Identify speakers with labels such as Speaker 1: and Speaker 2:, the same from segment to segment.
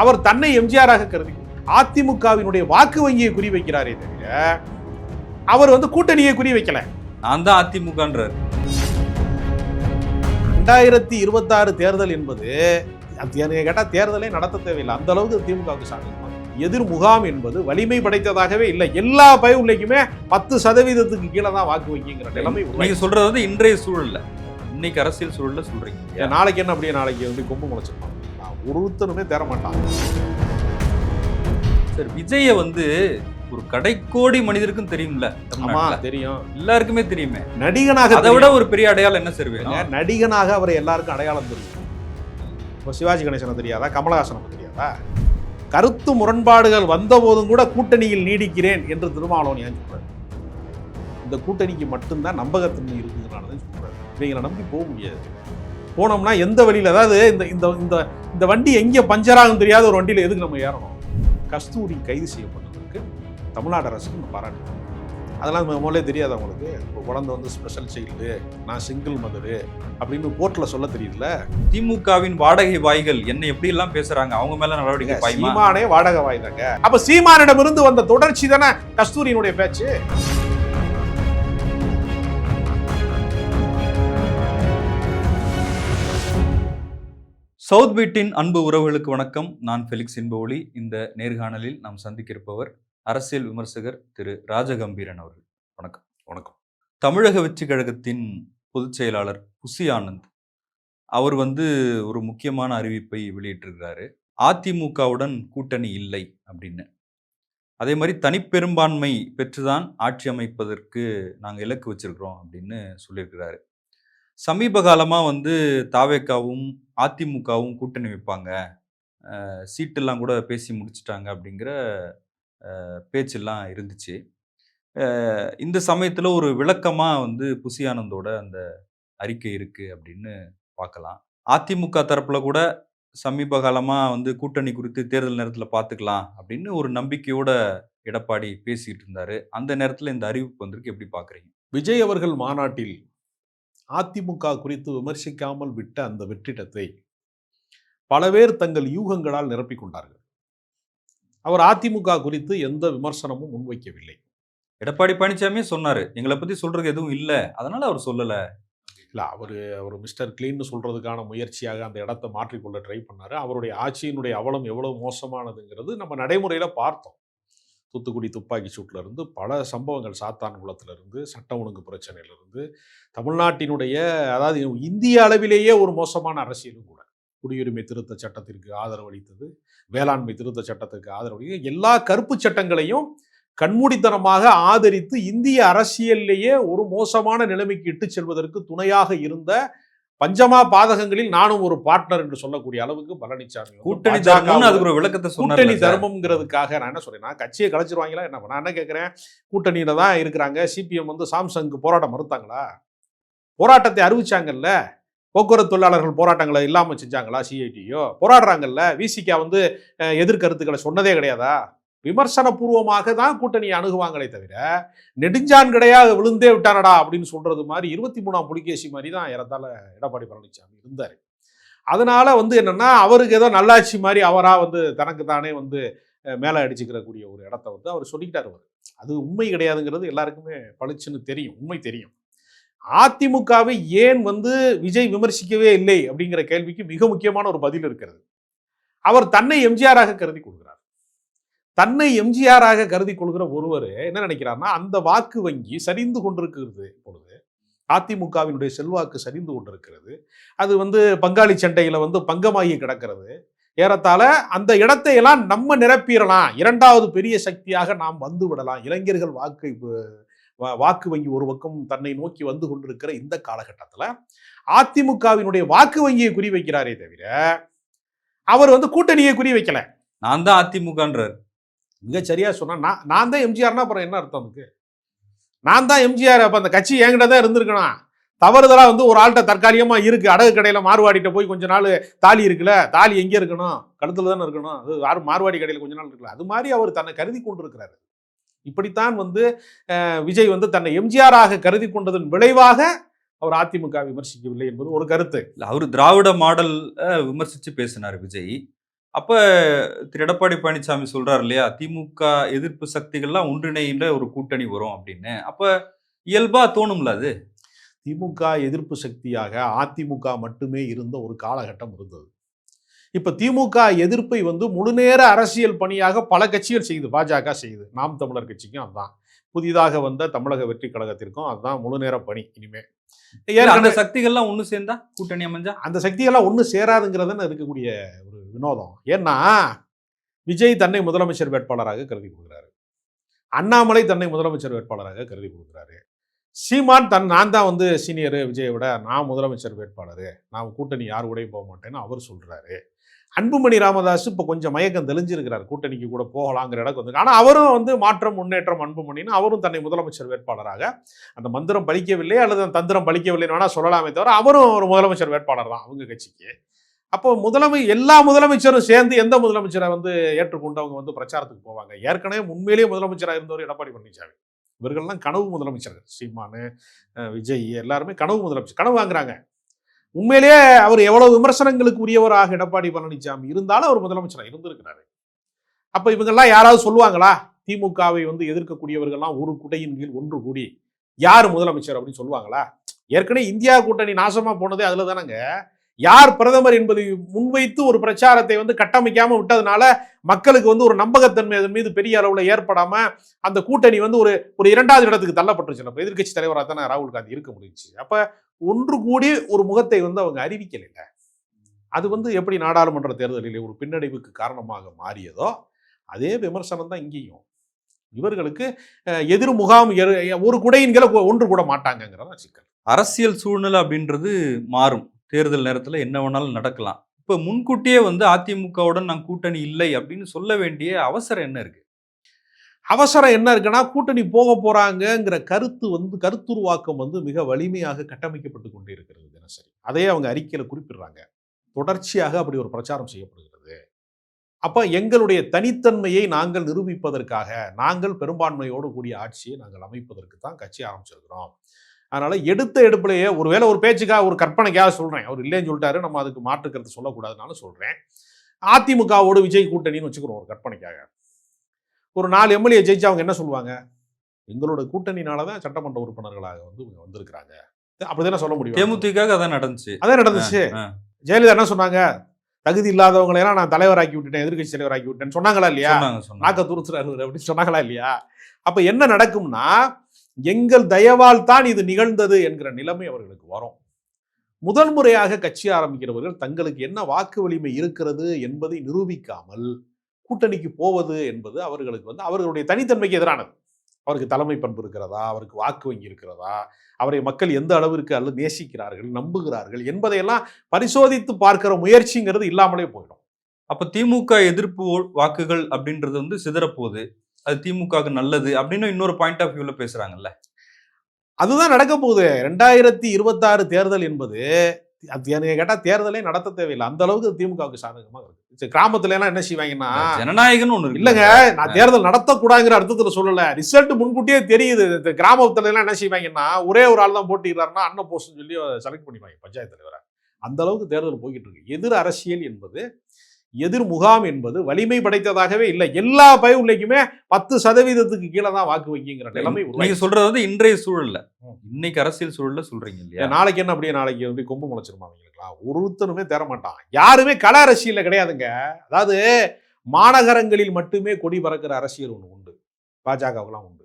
Speaker 1: அவர் தன்னை எம்ஜிஆராக கருதி அதிமுகவினுடைய வாக்கு வங்கியை குறி வைக்கிறாரே தவிர அவர் வந்து கூட்டணியை குறி வைக்கல.
Speaker 2: நான் தான் அதிமுகன்றார்.
Speaker 1: ரெண்டாயிரத்தி இருபத்தாறு தேர்தல் என்பது அது எனக்கு கேட்டா தேர்தலே நடத்த தேவையில்லை. அந்த அளவுக்கு திமுகவுக்கு சாதகமா எதிர் முகாம் என்பது வலிமை படைத்ததாகவே இல்லை. எல்லா பயவுள்ளைக்குமே பத்து சதவீதத்துக்கு கீழே தான் வாக்கு வங்கிங்கிற நிலைமை
Speaker 2: நீங்க சொல்றது வந்து இன்றைய சூழல்ல. இன்னைக்கு அரசியல் சூழல்ல சொல்றீங்க?
Speaker 1: நாளைக்கு என்ன அப்படியே நாளைக்கு வந்து கொம்பு முளைச்சிருப்பான் ஒருத்தனுமே தேர மாட்டான்.
Speaker 2: சார் விஜய வந்து ஒரு கடைக்கோடி மனிதருக்கும் தெரியும்ல
Speaker 1: ஆமா. தெரியும்.
Speaker 2: எல்லாருக்குமே தெரியுமே.
Speaker 1: நடிகனாக
Speaker 2: அதை விட ஒரு பெரிய அடையாளம் என்ன சார் வேணும்.
Speaker 1: நடிகனாக அவரை எல்லாருக்கும் அடையாளம் தெரியும். இப்போ சிவாஜி கணேசனை தெரியாதா? கமலஹாசனை தெரியாதா? கருத்து முரண்பாடுகள் வந்த போதும் கூட கூட்டணியில் நீடிக்கிறேன் என்று திருமாவளவன் ஏன் சொல்றாரு? இந்த கூட்டணிக்கு மட்டும்தான் நம்பகத்தன்மை இருக்குதுனால தான் சொல்றாரு இவங்களை நம்பி போக முடியாது. போனோம்னா எந்த வழியில்? அதாவது இந்த இந்த இந்த இந்த வண்டி எங்கே பஞ்சர் ஆகும் தெரியாத ஒரு வண்டியில் எதுக்கு நம்ம ஏறணும்? கஸ்தூரி கைது செய்யப்பட்டதற்கு தமிழ்நாடு அரசுக்கு நான் பாராட்டு. அதெல்லாம் நம்ம முதல்ல தெரியாது அவங்களுக்கு. இப்போ குழந்தை வந்து ஸ்பெஷல் சைல்டு நான் சிங்கிள் மதரு அப்படின்னு கோர்ட்டில் சொல்ல தெரியுதுல்ல?
Speaker 2: திமுகவின் வாடகை வாய்கள் என்ன எப்படி எல்லாம் பேசுறாங்க? அவங்க மேல நடவடிக்கை
Speaker 1: சீமானே வாடகை வாய்தாங்க. அப்ப சீமானிடமிருந்து வந்த தொடர்ச்சி தானே கஸ்தூரியினுடைய பேச்சு?
Speaker 2: சவுத் பீட்டின் அன்பு உறவுகளுக்கு வணக்கம். நான் ஃபெலிக்ஸ் இன்பஒளி இந்த நேர்காணலில் நாம் சந்திக்க இருப்பவர் அரசியல் விமர்சகர் திரு ராஜகம்பீரன் அவர்கள். வணக்கம்.
Speaker 1: வணக்கம்.
Speaker 2: தமிழக வெற்றி கழகத்தின் பொதுச் செயலாளர் புசி ஆனந்த் அவர் வந்து ஒரு முக்கியமான அறிவிப்பை வெளியிட்டிருக்கிறாரு. அதிமுகவுடன் கூட்டணி இல்லை அப்படின்னு. அதே மாதிரி தனிப்பெரும்பான்மை பெற்றுதான் ஆட்சி அமைப்பதற்கு நாங்கள் இலக்கு வச்சிருக்கிறோம் அப்படின்னு சொல்லியிருக்கிறாரு. சமீப காலமாக வந்து தாவேக்காவும் அதிமுகவும் கூட்டணி வைப்பாங்க. அஹ் சீட்டெல்லாம் கூட பேசி முடிச்சிட்டாங்க அப்படிங்கிற அஹ், பேச்செல்லாம் இருந்துச்சு. அஹ், இந்த சமயத்தில் ஒரு விளக்கமாக வந்து புசி ஆனந்தோட அந்த அறிக்கை இருக்குது அப்படின்னு பார்க்கலாம். அதிமுக தரப்பில் கூட சமீப காலமாக வந்து கூட்டணி குறித்து தேர்தல் நேரத்தில் பார்த்துக்கலாம் அப்படின்னு ஒரு நம்பிக்கையோட எடப்பாடி பேசிட்டு இருந்தாரு. அந்த நேரத்தில் இந்த அறிவிப்பு வந்திருக்கு. எப்படி பார்க்குறீங்க?
Speaker 1: விஜய் அவர்கள் மாநாட்டில் அதிமுக குறித்து விமர்சிக்காமல் விட்ட அந்த வெற்றிடத்தை பல பேர் தங்கள் யூகங்களால் நிரப்பிக் கொண்டார்கள். அவர் அதிமுக குறித்து எந்த விமர்சனமும் முன்வைக்கவில்லை.
Speaker 2: எடப்பாடி பழனிசாமியே சொன்னாரு எங்களை பத்தி சொல்றதுக்கு எதுவும் இல்லை. அதனால அவர் சொல்லல.
Speaker 1: இல்லை அவர் அவர் மிஸ்டர் கிளீன்னு சொல்கிறதுக்கான முயற்சியாக அந்த இடத்த மாற்றிக்கொள்ள ட்ரை பண்ணார். அவருடைய ஆட்சியினுடைய அவலம் எவ்வளவு மோசமானதுங்கிறது நம்ம நடைமுறையில் பார்த்தோம். தூத்துக்குடி துப்பாக்கி சூட்டிலிருந்து பல சம்பவங்கள் சாத்தான் இருந்து சட்ட ஒழுங்கு பிரச்சனையிலிருந்து தமிழ்நாட்டினுடைய அதாவது இந்திய அளவிலேயே ஒரு மோசமான அரசியலும் கூட. குடியுரிமை திருத்த சட்டத்திற்கு ஆதரவு அளித்தது வேளாண்மை திருத்த சட்டத்திற்கு ஆதரவு அளித்தது. எல்லா கருப்பு சட்டங்களையும் கண்மூடித்தனமாக ஆதரித்து இந்திய அரசியலிலேயே ஒரு மோசமான நிலைமைக்கு இட்டு செல்வதற்கு துணையாக இருந்த பஞ்சமா பாதகங்களில் நானும் ஒரு பார்ட்னர் என்று சொல்லக்கூடிய அளவுக்கு பழனிசாமி
Speaker 2: கூட்டணி அதுக்கு ஒரு விளக்கத்தை
Speaker 1: கூட்டணி தர்மம்ங்கிறதுக்காக நான் என்ன சொல்றேன் நான் கட்சியை கலைச்சிருவாங்களா என்ன நான் என்ன கேட்கிறேன் கூட்டணியில தான் இருக்கிறாங்க சிபிஎம் வந்து சாம்சங்க்கு போராட்டம் மறுத்தாங்களா? போராட்டத்தை அறிவிச்சாங்கல்ல? போக்குவரத்து தொழிலாளர்கள் போராட்டங்களை இல்லாம செஞ்சாங்களா சிஐடியோ போராடுறாங்கல்ல? விசிகா வந்து எதிர்கருத்துக்களை சொன்னதே கிடையாதா? விமர்சனபூர்வமாக தான் கூட்டணியை அணுகுவாங்களே தவிர நெடுஞ்சான் கிடையாது விழுந்தே விட்டானடா அப்படின்னு சொல்றது மாதிரி இருபத்தி மூணாம் புலிகேசி மாதிரி தான் இறந்தால எடப்பாடி பழனிசாமி இருந்தார். அதனால வந்து என்னன்னா அவருக்கு ஏதோ நல்லாட்சி மாதிரி அவராக வந்து தனக்கு தானே வந்து மேலே அடிச்சுக்கிறக்கூடிய ஒரு இடத்த வந்து அவர் சொல்லிக்கிட்டார் அவர். அது உண்மை கிடையாதுங்கிறது எல்லாருக்குமே பளிச்சுன்னு தெரியும் உண்மை தெரியும். அதிமுகவை ஏன் வந்து விஜய் விமர்சிக்கவே இல்லை அப்படிங்கிற கேள்விக்கு மிக முக்கியமான ஒரு பதில் இருக்கிறது. அவர் தன்னை எம்ஜிஆராக கருதி கொடுக்குறார். தன்னை எம்ஜிஆராக கருதி கொள்கிற ஒருவர் என்ன நினைக்கிறார்னா அந்த வாக்கு வங்கி சரிந்து கொண்டிருக்கிறது இப்பொழுது. அதிமுகவினுடைய செல்வாக்கு சரிந்து கொண்டிருக்கிறது. அது வந்து பங்காளி சண்டையில் வந்து பங்கமாகி கிடக்கிறது. ஏறத்தாழ அந்த இடத்தையெல்லாம் நம்ம நிரப்பிடலாம். இரண்டாவது பெரிய சக்தியாக நாம் வந்து விடலாம். இளைஞர்கள் வாக்கு வாக்கு வங்கி ஒரு பக்கம் தன்னை நோக்கி வந்து கொண்டிருக்கிற இந்த காலகட்டத்தில் அதிமுகவினுடைய வாக்கு வங்கியை குறி வைக்கிறாரே தவிர அவர் வந்து கூட்டணியை குறி வைக்கல
Speaker 2: நான் தான் அதிமுகன்றார்.
Speaker 1: மிக சரியாக சொன்னால் நான் நான் தான் எம்ஜிஆர்னா அப்புறம் என்ன அர்த்தம் அதுக்கு? நான் தான் எம்ஜிஆர் அப்போ அந்த கட்சி என்கிட்ட தான் இருந்திருக்கணும். தவறுதலாக வந்து ஒரு ஆள்கிட்ட தற்காலிகமாக இருக்குது அடகு கடையில் மார்வாடிட்ட போய் கொஞ்ச நாள் தாலி இருக்குல்ல தாலி எங்கே இருக்கணும்? கழுத்தில் தானே இருக்கணும்? அது யாரும் மார்வாடி கடையில் கொஞ்ச நாள் இருக்குல்ல அது மாதிரி அவர் தன்னை கருதி கொண்டிருக்கிறாரு. இப்படித்தான் வந்து விஜய் வந்து தன்னை எம்ஜிஆராக கருதி கொண்டதன் விளைவாக அவர் அதிமுக விமர்சிக்கவில்லை என்பது ஒரு கருத்து.
Speaker 2: இல்லை அவர் திராவிட மாடல் விமர்சித்து பேசினார் விஜய். அப்ப திரு எடப்பாடி பழனிசாமி சொல்றாரு இல்லையா? திமுக எதிர்ப்பு சக்திகள்லாம் ஒன்றிணைகின்ற ஒரு கூட்டணி வரும் அப்படின்னு. அப்ப இயல்பா தோணும்ல அது?
Speaker 1: திமுக எதிர்ப்பு சக்தியாக அதிமுக மட்டுமே இருந்த ஒரு காலகட்டம் இருந்தது. இப்ப திமுக எதிர்ப்பை வந்து முழுநேர அரசியல் பணியாக பல கட்சிகள் செய்யுது பாஜக செய்யுது நாம் தமிழர் கட்சிக்கும் அதுதான் புதிதாக வந்த தமிழக வெற்றி கழகத்திற்கும் அதுதான் முழுநேர பணி இனிமே.
Speaker 2: இல்ல, அந்த சக்திகள்லாம் ஒண்ணு சேர்ந்தா கூட்டணி அமைஞ்சா?
Speaker 1: அந்த சக்தியெல்லாம் ஒன்றும் சேராதுங்கிறதுன்னு இருக்கக்கூடிய வினோதம். ஏன்னா விஜய் தன்னை முதலமைச்சர் வேட்பாளராக கருதி கொடுக்குறாரு. அண்ணாமலை தன்னை முதலமைச்சர் வேட்பாளராக கருதி கொடுக்குறாரு. சீமான் தன் நான் தான் வந்து சீனியரு விஜயை விட நான் முதலமைச்சர் வேட்பாளர். நான் கூட்டணி யார் கூடயும் போக மாட்டேன்னு அவர் சொல்கிறாரு அன்புமணி ராமதாஸ் இப்போ கொஞ்சம் மயக்கம் தெளிஞ்சிருக்கிறார். கூட்டணிக்கு கூட போகலாங்கிற இடக்கு வந்து ஆனால் அவரும் வந்து மாற்றம் முன்னேற்றம் அன்புமணின்னு அவரும் தன்னை முதலமைச்சர் வேட்பாளராக அந்த மந்திரம் பலிக்கவில்லை அல்லது அந்த தந்திரம் பலிக்கவில்லைன்னு வேணால் சொல்லலாமே தவிர அவரும் ஒரு முதலமைச்சர் வேட்பாளர் தான் அவங்க கட்சிக்கு. அப்போ முதலமை எல்லா முதலமைச்சரும் சேர்ந்து எந்த முதலமைச்சரை வந்து ஏற்றுக்கொண்டு அவங்க வந்து பிரச்சாரத்துக்கு போவாங்க? ஏற்கனவே உண்மையிலேயே முதலமைச்சராக இருந்தவர் எடப்பாடி பழனிசாமி இவர்கள்லாம் கனவு முதலமைச்சர்கள். சீமானு விஜய் எல்லாருமே கனவு முதலமைச்சர் கனவு வாங்குறாங்க. உண்மையிலேயே அவர் எவ்வளவு விமர்சனங்களுக்கு உரியவராக எடப்பாடி பழனிசாமி இருந்தாலும் அவர் முதலமைச்சராக இருந்திருக்கிறாரு. அப்போ இவங்கெல்லாம் யாராவது சொல்லுவாங்களா? திமுகவை வந்து எதிர்க்கக்கூடியவர்கள்லாம் ஒரு குடையின் கீழ் ஒன்று கூடி யார் முதலமைச்சர் அப்படின்னு சொல்லுவாங்களா? ஏற்கனவே இந்தியா கூட்டணி நாசமாக போனதே அதில் தானங்க யார் பிரதமர் என்பதை முன்வைத்து ஒரு பிரச்சாரத்தை வந்து கட்டமைக்காமல் விட்டதுனால மக்களுக்கு வந்து ஒரு நம்பகத்தன்மை அதன் மீது பெரிய அளவில் ஏற்படாமல் அந்த கூட்டணி வந்து ஒரு ஒரு இரண்டாவது இடத்துக்கு தள்ளப்பட்டுருச்சு. நம்ம எதிர்க்கட்சி தலைவராக தானே ராகுல் காந்தி இருக்க முடிஞ்சுச்சு அப்போ ஒன்று கூடி ஒரு முகத்தை வந்து அவங்க அறிவிக்கலைங்க அது வந்து எப்படி நாடாளுமன்ற தேர்தலில் ஒரு பின்னடைவுக்கு காரணமாக மாறியதோ அதே விமர்சனம் தான் இங்கேயும். இவர்களுக்கு எதிர் முகாம் எரு- ஒரு குடையின்களை ஒன்று கூட மாட்டாங்கங்கிறதா சிக்கல்.
Speaker 2: அரசியல் சூழ்நிலை அப்படின்றது மாறும். தேர்தல் நேரத்தில் என்ன வேணாலும் நடக்கலாம். இப்போ முன்கூட்டியே வந்து அதிமுகவுடன் நான் கூட்டணி இல்லை அப்படின்னு சொல்ல வேண்டிய அவசரம் என்ன இருக்கு?
Speaker 1: அவசரம் என்ன இருக்குன்னா கூட்டணி போக போகிறாங்கங்கிற கருத்து வந்து கருத்துருவாக்கம் வந்து மிக வலிமையாக கட்டமைக்கப்பட்டு கொண்டே இருக்கிறது தினசரி. அதே அவங்க அறிக்கையில குறிப்பிடுறாங்க. தொடர்ச்சியாக அப்படி ஒரு பிரச்சாரம் செய்யப்படுகிறது. அப்போ எங்களுடைய தனித்தன்மையை நாங்கள் நிரூபிப்பதற்காக நாங்கள் பெரும்பான்மையோடு கூடிய ஆட்சியை நாங்கள் அமைப்பதற்கு தான் கட்சி ஆரம்பிச்சிருக்கிறோம். அதனால எடுத்த எடுப்பிலேயே ஒருவேளை ஒரு பேச்சுக்காக ஒரு கற்பனைக்காக சொல்றேன். அவர் இல்லைன்னு சொல்லிட்டாரு நம்ம அதுக்கு மாற்று கருத்து சொல்லக்கூடாதுனாலும் சொல்றேன். அதிமுகவோடு விஜய் கூட்டணின்னு வச்சுக்கிறோம் ஒரு கற்பனைக்காக. ஒரு நாலு எம்எல்ஏ ஜெயிச்சு அவங்க என்ன சொல்லுவாங்க? எங்களோட கூட்டணினால தான் சட்டமன்ற உறுப்பினர்களாக வந்து இவங்க வந்திருக்கிறாங்க. அப்படிதானே சொல்ல முடியும்.
Speaker 2: தேமுதிக அதான் நடந்துச்சு.
Speaker 1: அதான் நடந்துச்சு. ஜெயலலிதா என்ன சொன்னாங்க? தகுதி இல்லாதவங்களை எல்லாம் நான் தலைவராக்கி விட்டுட்டேன் எதிர்க்கட்சி தலைவராக்கி விட்டேன்னு சொன்னாங்களா இல்லையா? நாக்க துருத்துறாரு அப்படின்னு சொன்னாங்களா இல்லையா? அப்ப என்ன நடக்கும்னா எங்கள் தயவால் தான் இது நிகழ்ந்தது என்கிற நிலைமை அவர்களுக்கு வரும். முதல் முறையாக கட்சி ஆரம்பிக்கிறவர்கள் தங்களுக்கு என்ன வாக்கு வலிமை இருக்கிறது என்பதை நிரூபிக்காமல் கூட்டணிக்கு போவது என்பது அவர்களுக்கு வந்து அவர்களுடைய தனித்தன்மைக்கு எதிரானது. அவருக்கு தலைமை பண்பு இருக்கிறதா? அவருக்கு வாக்கு வங்கி இருக்கிறதா? அவரை மக்கள் எந்த அளவிற்கு அல்லது நேசிக்கிறார்கள் நம்புகிறார்கள் என்பதையெல்லாம் பரிசோதித்து பார்க்கிற முயற்சிங்கிறது இல்லாமலே போயிடும்.
Speaker 2: அப்போ திமுக எதிர்ப்பு வாக்குகள் அப்படின்றது வந்து சிதறப்போகுது. அது திமுகவுக்கு நல்லது அப்படின்னு இன்னொரு பாயிண்ட் ஆஃப் வியூல பேசுறாங்கல்ல.
Speaker 1: அதுதான் நடக்க போகுது. ரெண்டாயிரத்தி இருபத்தாறு தேர்தல் என்பது அது எனக்கு கேட்டா தேர்தலே நடத்த தேவையில்லை. அந்த அளவுக்கு திமுகவுக்கு சாதகமாக இருக்கு கிராமத்துல எல்லாம் என்ன செய்வாங்கன்னா
Speaker 2: ஒண்ணு இருக்கு
Speaker 1: இல்லங்க நான் தேர்தல் நடத்தக்கூடாதுங்கிற அர்த்தத்துல சொல்லல. ரிசல்ட் முன்கூட்டியே தெரியுது. இந்த கிராமத்துல எல்லாம் என்ன செய்வாங்கன்னா ஒரே ஒரு ஆள் தான் போட்டிடுறாருன்னா அண்ணன் போஸ்ட்னு சொல்லி செலக்ட் பண்ணிப்பாங்க பஞ்சாயத்து தலைவரை. அந்த அளவுக்கு தேர்தல் போய்கிட்டு இருக்கு. எதிர் அரசியல் என்பது எதிர் முகாம் என்பது வலிமை படைத்ததாகவே இல்லை. எல்லா பயவுலைக்குமே பத்து சதவீதத்துக்கு கீழே தான் வாக்கு வைக்கிங்கிற நிலைமை
Speaker 2: நீங்க சொல்றது வந்து இன்றைய சூழல்ல. இன்னைக்கு அரசியல் சூழல்ல சொல்றீங்க இல்லையா?
Speaker 1: நாளைக்கு என்ன அப்படியே நாளைக்கு எப்படி கொம்பு முளைச்சிருமா அவங்களுக்குலாம்? ஒருத்தனுமே தேர மாட்டான். யாருமே கல அரசியல்ல கிடையாதுங்க. அதாவது மாநகரங்களில் மட்டுமே கொடி பறக்கிற அரசியல் ஒன்று உண்டு. பாஜகவுக்குலாம் உண்டு.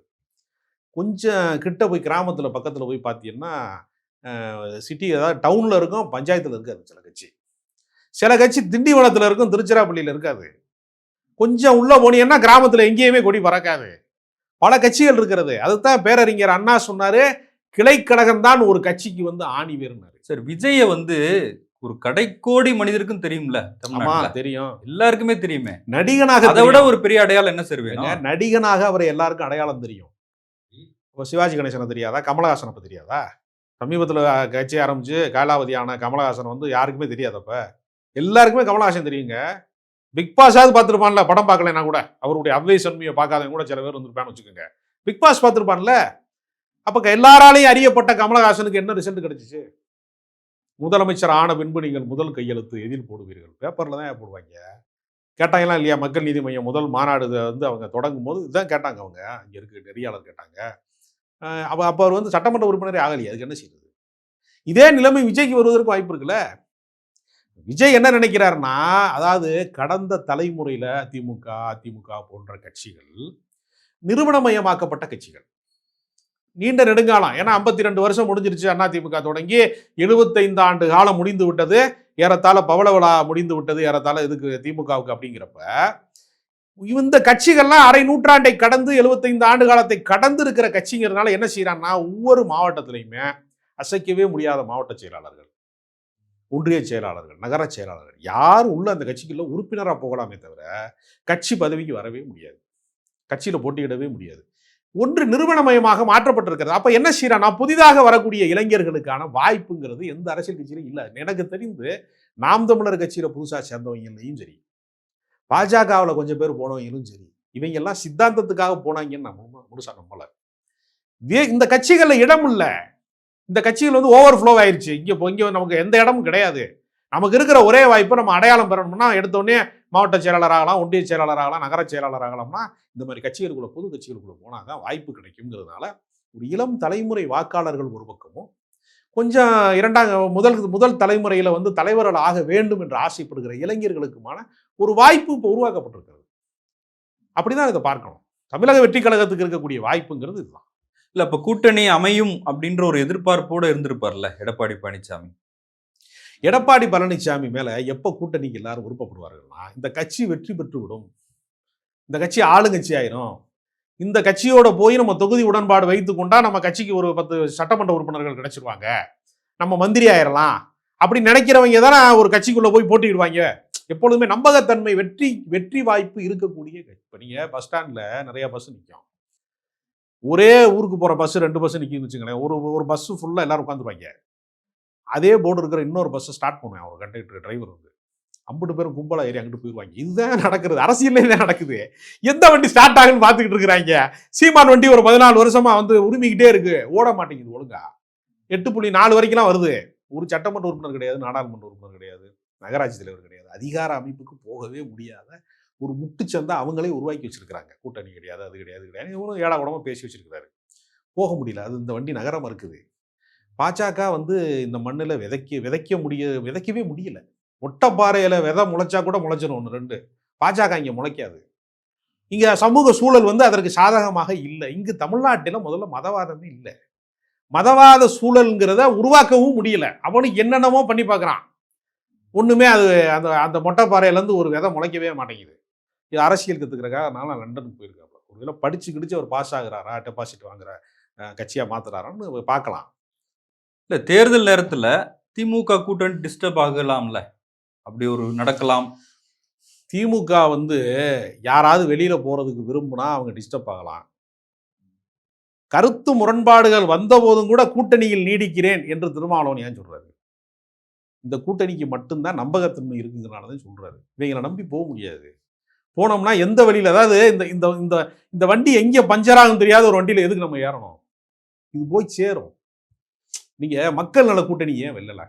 Speaker 1: கொஞ்சம் கிட்ட போய் கிராமத்துல பக்கத்துல போய் பார்த்தீங்கன்னா சிட்டி அதாவது டவுன்ல இருக்கும் பஞ்சாயத்துல இருக்காது சில கட்சி. சில கட்சி திண்டிவனத்துல இருக்கும் திருச்சிராப்பள்ளியில இருக்காது. கொஞ்சம் உள்ள போனீங்கன்னா கிராமத்துல எங்கேயுமே கொடி பறக்காது. பல கட்சிகள் இருக்கிறது. அதுதான் பேரறிஞர் அண்ணா சொன்னாரு கிளைக்கழகம் தான் ஒரு கட்சிக்கு வந்து ஆணி வேறுனாரு.
Speaker 2: சரி விஜய வந்து ஒரு கடைக்கோடி மனிதருக்கும் தெரியும்ல
Speaker 1: ஆமா தெரியும்.
Speaker 2: எல்லாருக்குமே தெரியுமே.
Speaker 1: நடிகனாக
Speaker 2: அதை விட. ஒரு பெரிய அடையாளம் என்ன சார் வேணும்?
Speaker 1: நடிகனாக அவரை எல்லாருக்கும் அடையாளம் தெரியும். இப்போ சிவாஜி கணேசனை தெரியாதா? கமலஹாசனை அப்ப தெரியாதா? சமீபத்துல கட்சி ஆரம்பிச்சு காலாவதி ஆன கமலஹாசன் வந்து யாருக்குமே தெரியாதப்ப? எல்லாருக்குமே கமலஹாசன் தெரியுங்க. பிக் பாஸாவது பார்த்துருப்பான்ல படம் பார்க்கலனா கூட. அவருடைய அவ்வை சன்மையை பார்க்காதவங்க கூட சில பேர் வந்திருப்பான்னு வச்சுக்கோங்க. பிக் பாஸ் பார்த்துருப்பான்ல அப்போ எல்லாராலையும் அறியப்பட்ட கமலஹாசனுக்கு என்ன ரிசல்ட் கிடைச்சிச்சு? முதலமைச்சர் ஆன பின்பு நீங்கள் முதல் கையெழுத்து எதில் போடுவீர்கள்? பேப்பரில் தான் போடுவாங்க? கேட்டாங்களா இல்லையா? மக்கள் நீதி மையம் முதல் மாநாடு வந்து அவங்க தொடங்கும் போது இதுதான் கேட்டாங்க அவங்க. இங்கே இருக்க நெறியாளர் கேட்டாங்க. அப்போ அப்போ அவர் வந்து சட்டமன்ற உறுப்பினரே ஆகலையே அதுக்கு என்ன செய்யுது இதே நிலைமை விஜய்க்கு வருவதற்கு வாய்ப்பு இருக்குல்ல? விஜய் என்ன நினைக்கிறாருன்னா அதாவது கடந்த தலைமுறையில் திமுக அதிமுக போன்ற கட்சிகள் நிறுவனமயமாக்கப்பட்ட கட்சிகள். நீண்ட நெடுங்காலம் ஏன்னா ஐம்பத்தி ரெண்டு வருஷம் முடிஞ்சிருச்சு அதிமுக தொடங்கி எழுபத்தைந்து ஆண்டு காலம் முடிந்து விட்டது. ஏறத்தாழ பவள விழா முடிந்து விட்டது ஏறத்தாழ இதுக்கு திமுகவுக்கு அப்படிங்கிறப்ப இந்த கட்சிகள்லாம் அரை நூற்றாண்டை கடந்து எழுபத்தைந்து ஆண்டு காலத்தை கடந்து இருக்கிற கட்சிங்கிறதுனால என்ன செய்யறாங்கன்னா ஒவ்வொரு மாவட்டத்திலையுமே அசைக்கவே முடியாத மாவட்ட செயலாளர்கள். ஒன்றிய செயலாளர்கள் நகர செயலாளர்கள் யாரும் உள்ள அந்த கட்சிக்குள்ள உறுப்பினராக போகலாமே தவிர கட்சி பதவிக்கு வரவே முடியாது. கட்சியில் போட்டியிடவே முடியாது. ஒன்று நிறுவனமயமாக மாற்றப்பட்டிருக்கிறது. அப்போ என்ன செய்யறான்னா புதிதாக வரக்கூடிய இளைஞர்களுக்கான வாய்ப்புங்கிறது எந்த அரசியல் கட்சியிலும் இல்லை. எனக்கு தெரிந்து நாம் தமிழர் கட்சியில் புதுசாக சேர்ந்தவங்களையும் சரி பாஜகவில் கொஞ்சம் பேர் போனவங்களும் சரி இவங்க எல்லாம் சித்தாந்தத்துக்காக போனாங்கன்னு நம்ம முழுசாக நம்பல. வே- இந்த கட்சிகளில் இடம் இல்லை. இந்த கட்சிகள் வந்து ஓவர் ஃப்ளோ ஆயிருச்சு. இங்கே இங்கே நமக்கு எந்த இடமும் கிடையாது. நமக்கு இருக்கிற ஒரே வாய்ப்பு நம்ம அடையாளம் பெறணும்னா எடுத்தோடனே மாவட்ட செயலாளர் ஆகலாம் ஒன்றிய செயலாளர் ஆகலாம் நகர செயலாளர் ஆகலாம்னா இந்த மாதிரி கட்சிகளுக்குள்ள பொது கட்சிகளுக்குள்ள போனால் தான் வாய்ப்பு கிடைக்குங்கிறதுனால ஒரு இளம் தலைமுறை வாக்காளர்கள் ஒரு பக்கமும் கொஞ்சம் இரண்டாம் முதல் முதல் தலைமுறையில் வந்து தலைவர்கள் ஆக வேண்டும் என்று ஆசைப்படுகிற இளைஞர்களுக்குமான ஒரு வாய்ப்பு இப்போ உருவாக்கப்பட்டிருக்கிறது. அப்படிதான் இதை பார்க்கணும். தமிழக வெற்றி கழகத்துக்கு இருக்கக்கூடிய வாய்ப்புங்கிறது இதுதான்.
Speaker 2: இல்லை இப்போ கூட்டணி அமையும் அப்படின்ற ஒரு எதிர்பார்ப்போடு இருந்திருப்பார்ல எடப்பாடி பழனிசாமி
Speaker 1: எடப்பாடி பழனிசாமி மேலே எப்போ கூட்டணிக்கு எல்லாரும் விருப்பப்படுவார்கள்னா இந்த கட்சி வெற்றி பெற்று விடும் இந்த கட்சி ஆளுங்கட்சி ஆயிரும். இந்த கட்சியோட போய் நம்ம தொகுதி உடன்பாடு வைத்து கொண்டா நம்ம கட்சிக்கு ஒரு பத்து சட்டமன்ற உறுப்பினர்கள் கிடைச்சிருவாங்க. நம்ம மந்திரி ஆயிரலாம். அப்படி நினைக்கிறவங்க தானே ஒரு கட்சிக்குள்ள போய் போட்டிடுவாங்க எப்பொழுதுமே நம்பகத்தன்மை வெற்றி வெற்றி வாய்ப்பு இருக்கக்கூடிய கட்சி. இப்ப பஸ் ஸ்டாண்டில் நிறைய பஸ் நிற்கும் ஒரே ஊருக்கு போகிற பஸ்ஸு ரெண்டு பஸ்ஸு நிற்கின்னு வச்சுங்களேன் ஒரு ஒரு பஸ்ஸு ஃபுல்லாக எல்லோரும் உட்காந்துருவாங்க அதே போர்டு இருக்கிற இன்னொரு பஸ்ஸை ஸ்டார்ட் பண்ணுவேன். அவர் கண்டக்டர் டிரைவர் வந்து. அம்பிட்டு பேரும் கும்பலாக ஏறி அங்கிட்டு போயிடுவாங்க இதுதான் நடக்கிறது அரசியல்ல இதான் நடக்குது. எந்த வண்டி ஸ்டார்ட் ஆகுன்னு பார்த்துக்கிட்டு இருக்கிறாங்க. சீமான் வண்டி ஒரு பதினாலு வருஷமாக வந்து உரிமிக்கிட்டே இருக்குது ஓட மாட்டேங்குது ஒழுங்கா. எட்டு புள்ளி நாலு வரைக்கும்லாம் வருது. ஒரு சட்டமன்ற உறுப்பினர் கிடையாது நாடாளுமன்ற உறுப்பினர் கிடையாது நகராட்சி தலைவர் கிடையாது. அதிகார அமைப்புக்கு போகவே முடியாத ஒரு முட்டுச்சந்தை அவங்களே உருவாக்கி வச்சிருக்கிறாங்க. கூட்டணி கிடையாது அது கிடையாது கிடையாது. இவரும் ஏடா கூடமா பேசி வச்சிருக்கிறாரு. போக முடியல. அது இந்த வண்டி நகரம் இருக்குது பாஜக வந்து இந்த மண்ணில் விதைக்க விதைக்க முடிய விதைக்கவே முடியல. ஒட்டப்பாறையில் விதை முளைச்சா கூட முளைச்சிடும் ஒன்று ரெண்டு. பாஜக இங்கே முளைக்காது. இங்கே சமூக சூழல் வந்து அதற்கு சாதகமாக இல்லை. இங்கு தமிழ்நாட்டில் முதல்ல மதவாதமே இல்லை. மதவாத சூழல்ங்கிறத உருவாக்கவும் முடியல. அவனுக்கு என்னென்னமோ பண்ணி பார்க்குறான். ஒன்றுமே அது அந்த அந்த மொட்டைப்பாறையிலேருந்து ஒரு விதை முளைக்கவே மாட்டேங்குது. இது அரசியல் கற்றுக்கிறக்காக நான் லண்டனுக்கு போயிருக்காப்புல ஒருவேளை படித்து கிடிச்சு அவர் பாஸ் ஆகுறாரா? டெபாசிட் வாங்குற கட்சியாக மாத்துறாரான்னு பார்க்கலாம்.
Speaker 2: இல்ல தேர்தல் நேரத்துல திமுக கூட்டணி டிஸ்டர்ப் ஆகலாம்ல. அப்படி ஒரு நடக்கலாம்.
Speaker 1: திமுக வந்து யாராவது வெளியில போறதுக்கு விரும்புனா அவங்க டிஸ்டர்ப் ஆகலாம். கருத்து முரண்பாடுகள் வந்த போதும் கூட கூட்டணியில் நீடிக்கிறேன் என்று திருமாவளவன் ஏன் சொல்றாரு? இந்த கூட்டணிக்கு மட்டும்தான் நம்பகத்தன்மை இருக்குங்கிறனால தான் சொல்றாரு. இவங்களை நம்பி போக முடியாது. போனோம்னா எந்த வழியில்? அதாவது இந்த இந்த இந்த இந்த வண்டி எங்கே பஞ்சர் ஆகும் தெரியாத ஒரு வண்டியில் எதுக்கு நம்ம ஏறணும்? இது போய் சேரும். நீங்கள் மக்கள் நல கூட்டணி ஏன் வெல்லலை?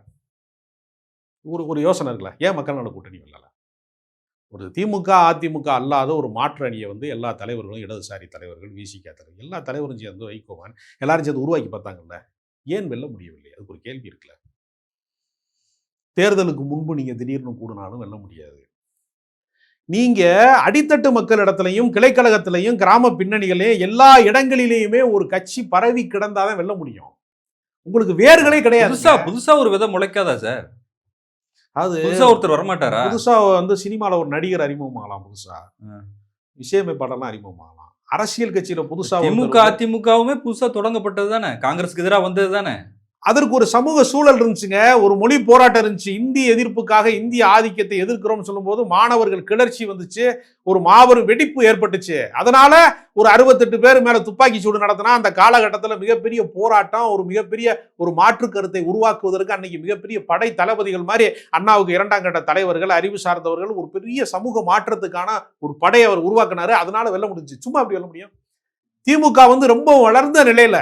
Speaker 1: ஒரு ஒரு யோசனை இருக்குல்ல. ஏன் மக்கள் நல கூட்டணி வெல்லலை? ஒரு திமுக அதிமுக அல்லாத ஒரு மாற்று அணியை வந்து எல்லா தலைவர்களும் இடதுசாரி தலைவர்கள் விசிக தலைவர் எல்லா தலைவரும் சேர்ந்து வைகோவான் எல்லாரும் சேர்ந்து உருவாக்கி பார்த்தாங்கல்ல. ஏன் வெல்ல முடியவில்லை? அதுக்கு ஒரு கேள்வி இருக்குல்ல. தேர்தலுக்கு முன்பு நீங்கள் திடீர்னு கூடினாலும் வெல்ல முடியாது. நீங்க அடித்தட்டு மக்கள் இடத்துலையும் கிளைக்கழகத்திலையும் கிராம பின்னணிகளையும் எல்லா இடங்களிலேயுமே ஒரு கட்சி பரவி கிடந்தாதான் வெல்ல முடியும். உங்களுக்கு வேர்களே கிடையாது.
Speaker 2: புதுசா புதுசா ஒரு விதை முளைக்காதா சார்?
Speaker 1: அது
Speaker 2: புதுசா ஒருத்தர் வரமாட்டாரா?
Speaker 1: புதுசா வந்து சினிமால ஒரு நடிகர் அறிமுகமாகலாம் புதுசா. இசையமைப்பாளர்லாம் அறிமுகமாகலாம். அரசியல் கட்சியில புதுசா
Speaker 2: திமுக அதிமுகவுமே புதுசா தொடங்கப்பட்டது தானே? காங்கிரஸ்க்கு எதிராக வந்தது தானே?
Speaker 1: அதற்கு ஒரு சமூக சூழல் இருந்துச்சுங்க. ஒரு மொழி போராட்டம் இருந்துச்சு. இந்திய எதிர்ப்புக்காக இந்திய ஆதிக்கத்தை எதிர்க்கிறோம்னு சொல்லும்போது மாணவர்கள் கிளர்ச்சி வந்துச்சு. ஒரு மாபெரும் வெடிப்பு ஏற்பட்டுச்சு. அதனால ஒரு அறுபத்தெட்டு பேர் மேலே துப்பாக்கி சூடு நடத்தினா அந்த காலகட்டத்தில் மிகப்பெரிய போராட்டம் ஒரு மிகப்பெரிய ஒரு மாற்று கருத்தை உருவாக்குவதற்கு அன்னைக்கு மிகப்பெரிய படை தளபதிகள் மாதிரி அண்ணாவுக்கு இரண்டாம் கட்ட தலைவர்கள் அறிவு சார்ந்தவர்கள் ஒரு பெரிய சமூக மாற்றத்துக்கான ஒரு படையை அவர் உருவாக்குனாரு. அதனால வெல்ல முடிஞ்சுச்சு. சும்மா அப்படி வெல்ல முடியும். திமுக வந்து ரொம்ப வளர்ந்த நிலையில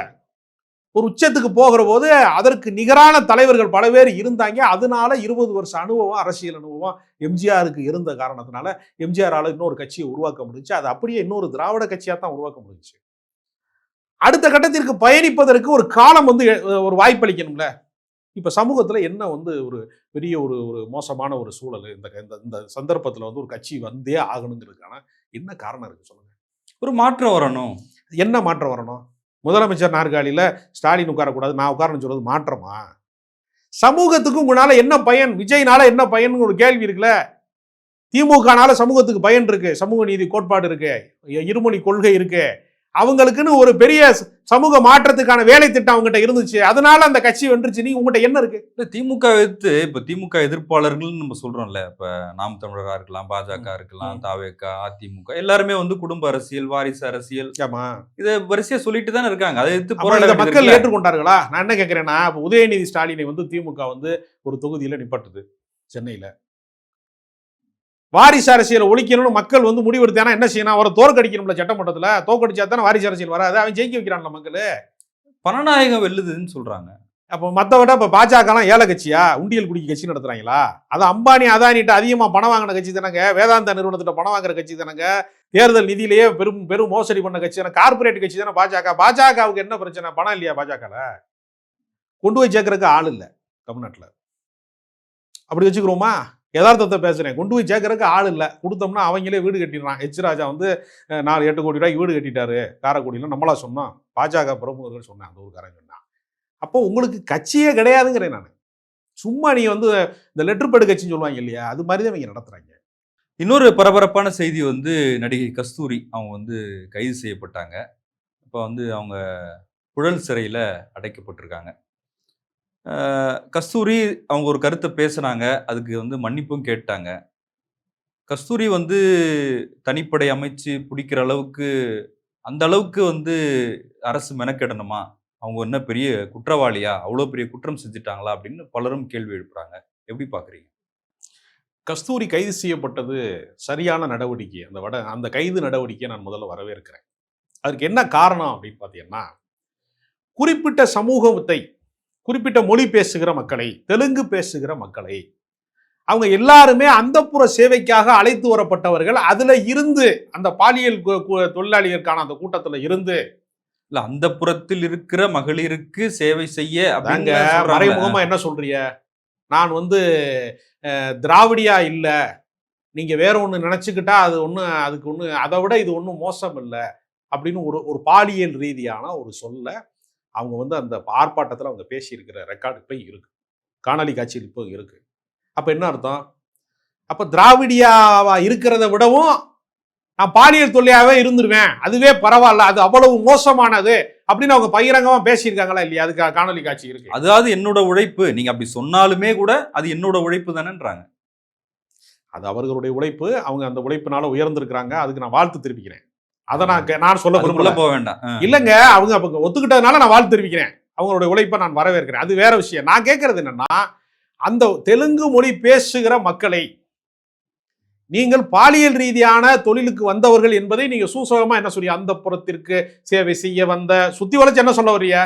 Speaker 1: ஒரு உச்சத்துக்கு போகிற போது அதற்கு நிகரான தலைவர்கள் பல பேர் இருந்தாங்க. அதனால இருபது வருஷம் அனுபவம் அரசியல் அனுபவம் எம்ஜிஆருக்கு இருந்த காரணத்தினால எம்ஜிஆரால இன்னொரு கட்சியை உருவாக்க முடிஞ்சுச்சு. அது அப்படியே இன்னொரு திராவிட கட்சியாக தான் உருவாக்க முடிஞ்சுச்சு. அடுத்த கட்டத்திற்கு பயணிப்பதற்கு ஒரு காலம் வந்து ஒரு வாய்ப்பளிக்கணும்ல இப்ப சமூகத்துல என்ன வந்து ஒரு பெரிய ஒரு ஒரு மோசமான ஒரு சூழல் இந்த இந்த- இந்த சந்தர்ப்பத்துல வந்து ஒரு கட்சி வந்தே ஆகணுங்கிறதுக்கான என்ன காரணம் இருக்கு சொல்லுங்க?
Speaker 2: ஒரு மாற்றம் வரணும்.
Speaker 1: என்ன மாற்றம் வரணும்? முதலமைச்சர் நாற்காலியில் ஸ்டாலின் உட்காரக்கூடாது நான் உட்காரணும் சொல்றது மாற்றமா? சமூகத்துக்கு உங்களால் என்ன பயன்? விஜய்னால என்ன பயன் ஒரு கேள்வி இருக்குல்ல? திமுகனால சமூகத்துக்கு பயன் இருக்கு சமூக நீதி கோட்பாடு இருக்கு இருமொழி கொள்கை இருக்கு. அவங்களுக்குன்னு ஒரு பெரிய சமூக மாற்றத்துக்கான வேலை திட்டம் அவங்ககிட்ட இருந்துச்சு. அதனால அந்த கட்சி வென்றுச்சு. நீ உங்ககிட்ட என்ன இருக்கு?
Speaker 2: இல்ல திமுக எதிர்த்து இப்ப திமுக எதிர்ப்பாளர்கள் நம்ம சொல்றோம்ல. இப்ப நாம் தமிழரா இருக்கலாம் பாஜக இருக்கலாம்
Speaker 1: ம்.
Speaker 2: தாவேகா அதிமுக எல்லாருமே வந்து குடும்ப அரசியல் வாரிசு அரசியல்
Speaker 1: ஆமா.
Speaker 2: இத வரிசையா சொல்லிட்டு தானே இருக்காங்க. அதை எதிர்த்து
Speaker 1: அப்ப
Speaker 2: போராட
Speaker 1: மக்கள்? ஏற்றுக்கொண்டார்களா? நான் என்ன கேட்கிறேன்னா உதயநிதி ஸ்டாலினை வந்து திமுக வந்து ஒரு தொகுதியில நிப்பாட்டுது சென்னையில. வாரிசு அரசியலை ஒழிக்கணும்னு மக்கள் வந்து முடிவெடுத்தானா என்ன செய்யணும்? அவரை தோற்கடிக்கணும்ல சட்டமன்றத்துல. தோற்கடிச்சா தானே வாரிசு அரசியல் வராது. அவன் ஜெயிக்க வைக்கிறான்ல மக்கள்.
Speaker 2: பணநாயகம் வெல்லுதுன்னு சொல்றாங்க.
Speaker 1: அப்போ மத்த விட இப்ப பாஜகலாம் ஏழை கட்சியா? உண்டியல் குடிக்க கட்சி நடத்துறாங்களா? அது அம்பானி அதானிட்ட அதிகமா பணம் வாங்கின கட்சி தானங்க. வேதாந்தா நிறுவனத்திட்ட பணம் வாங்குற கட்சி தானங்க. தேர்தல் நிதியிலேயே பெரும் பெரும் மோசடி பண்ண கட்சி தானே. கார்பரேட் கட்சி தானே பாஜக. பாஜகவுக்கு என்ன பிரச்சனை? பணம் இல்லையா பாஜகல? கொண்டு போய் சேர்க்கறதுக்கு ஆள் இல்லை தமிழ்நாட்டில். அப்படி வச்சுக்கிறோமா? யதார்த்தத்தை பேசுகிறேன் கொண்டு போய் சேர்க்கறதுக்கு ஆள் இல்லை. கொடுத்தோம்னா அவங்களே வீடு கட்டிடுறான். எச் ராஜா வந்து நாலு எட்டு கோடி ரூபாய்க்கு வீடு கட்டிட்டாரு. காரைக்குடியில் நம்மளா சொன்னோம். பாஜக பிரமுகர்கள் சொன்னேன் அந்த ஊருக்காரன் சொன்னான். அப்போ உங்களுக்கு கட்சியே கிடையாதுங்கிறேன் நான். சும்மா நீ வந்து இந்த லெட்டர் பேடு கட்சின்னு சொல்லுவாங்க இல்லையா? அது மாதிரி தான் இவங்க நடத்துகிறாங்க
Speaker 2: இன்னொரு பரபரப்பான செய்தி வந்து நடிகை கஸ்தூரி அவங்க வந்து கைது செய்யப்பட்டாங்க. இப்போ வந்து அவங்க புழல் சிறையில் அடைக்கப்பட்டிருக்காங்க. கஸ்தூரி அவங்க ஒரு கருத்தை பேசுனாங்க. அதுக்கு வந்து மன்னிப்பும் கேட்டாங்க. கஸ்தூரி வந்து தனிப்படை அமைச்சு பிடிக்கிற அளவுக்கு அந்த அளவுக்கு வந்து அரசு மெனக்கெடணுமா? அவங்க என்ன பெரிய குற்றவாளியா? அவ்வளோ பெரிய குற்றம் செஞ்சுட்டாங்களா? அப்படின்னு பலரும் கேள்வி எழுப்புறாங்க. எப்படி பார்க்குறீங்க
Speaker 1: கஸ்தூரி கைது செய்யப்பட்டது சரியான நடவடிக்கை. அந்த வட அந்த கைது நடவடிக்கையை நான் முதல்ல வரவேற்கிறேன். அதுக்கு என்ன காரணம் அப்படின்னு பார்த்தீங்கன்னா குறிப்பிட்ட சமூகத்தை குறிப்பிட்ட மொழி பேசுகிற மக்களை தெலுங்கு பேசுகிற மக்களை. அவங்க எல்லாருமே அந்தப்புற சேவைக்காக அழைத்து வரப்பட்டவர்கள். அதுல இருந்து அந்த பாலியல் தொழிலாளிகளுக்கான அந்த கூட்டத்துல இருந்து
Speaker 2: இல்ல அந்த புறத்தில் இருக்கிற மகளிருக்கு சேவை செய்ய சொல்றாங்க.
Speaker 1: மறைமுகமா என்ன சொல்றிய நான் வந்து திராவிடியா இல்ல. நீங்க வேற ஒண்ணு நினைச்சுக்கிட்டா அது ஒண்ணு அதுக்கு ஒண்ணு அதை விட இது ஒண்ணும் மோசம் இல்லை. அப்படின்னு ஒரு ஒரு பாலியல் ரீதியான ஒரு சொல்ல அவங்க வந்து அந்த ஆர்ப்பாட்டத்தில் அவங்க பேசியிருக்கிற ரெக்கார்டு இப்போ இருக்கு. காணொலி காட்சியில் இப்போ இருக்கு. அப்ப என்ன அர்த்தம்? அப்ப திராவிடியாவா இருக்கிறத விடவும் நான் பாலியல் தொல்லையாவே இருந்துருவேன். அதுவே பரவாயில்ல அது அவ்வளவு மோசமானது அப்படின்னு அவங்க பகிரங்கமா பேசியிருக்காங்களா இல்லையா? அதுக்கு காணொலி காட்சி இருக்கு.
Speaker 2: அதாவது என்னோட உழைப்பு நீங்க அப்படி சொன்னாலுமே கூட அது என்னோட உழைப்பு தானேன்றாங்க.
Speaker 1: அது அவர்களுடைய உழைப்பு. அவங்க அந்த உழைப்பினால உயர்ந்திருக்கிறாங்க. அதுக்கு நான் வாழ்த்து தெரிவிக்கிறேன். அதை நான் நான் சொல்ல விரும்பல.
Speaker 2: போக வேண்டாம்.
Speaker 1: இல்லைங்க அவங்க அப்ப ஒத்துக்கிட்டதுனால நான் வாழ்த்து தெரிவிக்கிறேன். அவங்களுடைய உழைப்பை நான் வரவேற்கிறேன். அது வேற விஷயம். நான் கேட்கறது என்னன்னா அந்த தெலுங்கு மொழி பேசுகிற மக்களை நீங்கள் பாலியல் ரீதியான தொழிலுக்கு வந்தவர்கள் என்பதை நீங்க சூசகமா என்ன சொல்லி அந்த புறத்திற்கு சேவை செய்ய வந்த சுத்தி வளைச்சு என்ன சொல்ல வர்றீங்க?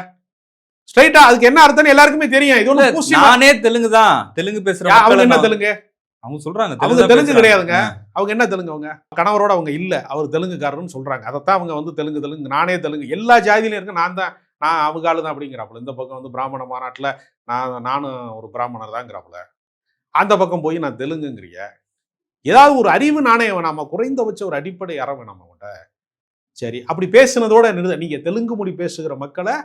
Speaker 1: ஸ்ட்ரைட்டா அதுக்கு என்ன அர்த்தம்னு எல்லாருக்குமே தெரியும். இது பூசி
Speaker 2: நானே தெலுங்கு தான் தெலுங்கு பேசுற
Speaker 1: அவங்க என்ன தெலுங்கு?
Speaker 2: அவங்க சொல்றாங்க
Speaker 1: அவங்க தெலுங்கு. கிடையாதுங்க. அவங்க என்ன தெலுங்கு அவங்க? கணவரோட அவங்க இல்ல. அவர் தெலுங்குக்காரர்னு சொல்றாங்க. அதைத்தான் அவங்க வந்து தெலுங்கு தெலுங்கு நானே தெலுங்கு. எல்லா ஜாதியிலும் இருக்கு. நான் தான் நான் அவங்க ஆளு தான் அப்படிங்கிறாப்புல. இந்த பக்கம் வந்து பிராமண மாநாட்டுல நான் நானும் ஒரு பிராமணர் தாங்கிறாப்புல அந்த பக்கம் போய் நான் தெலுங்குங்கிறிய? ஏதாவது ஒரு அறிவு நாணயம் வேணாமா? குறைந்தபட்ச ஒரு அடிப்படை அறம் வேணாமா அவன்கிட்ட சரி அப்படி பேசுனதோட நிறுத நீங்க தெலுங்கு மொழி பேசுகிற மக்களை